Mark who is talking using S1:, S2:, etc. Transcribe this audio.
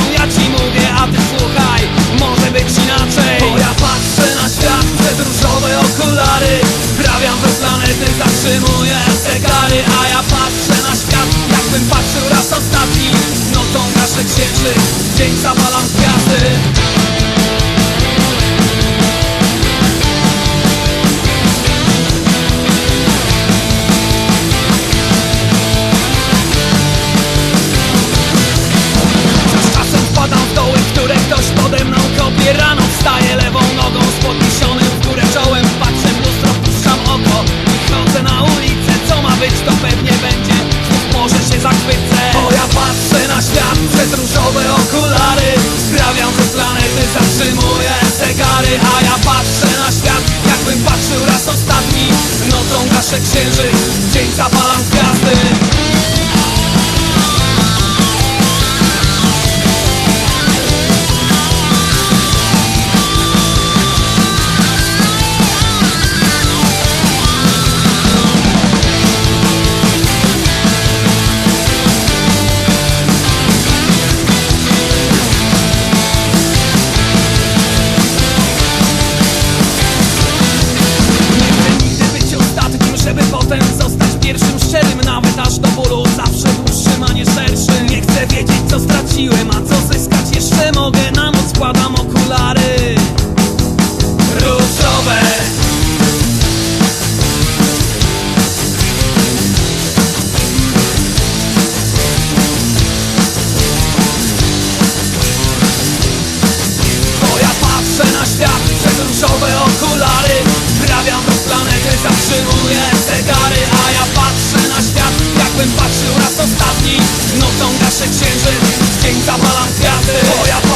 S1: zresztą ja ci mówię, a ty słuchaj Może być inaczej. Bo ja patrzę na świat przez różowe okulary. Sprawiam, że planety zatrzymuję zegary. A ja patrzę na świat, jakbym patrzył raz ostatni. Nocą nasze księżyc, dzień zabalam. Przyjmuję zegary, a ja patrzę na świat Jakbym patrzył raz ostatni. Nocą gaszę księżyc, dzień zapalam gwiazdy. Żeby potem zostać pierwszym szczerym Nawet aż do bólu zawsze dłuższym, a nie szerszym. Nie chcę wiedzieć co krzyż Dzień zapala gwiazdy Twoja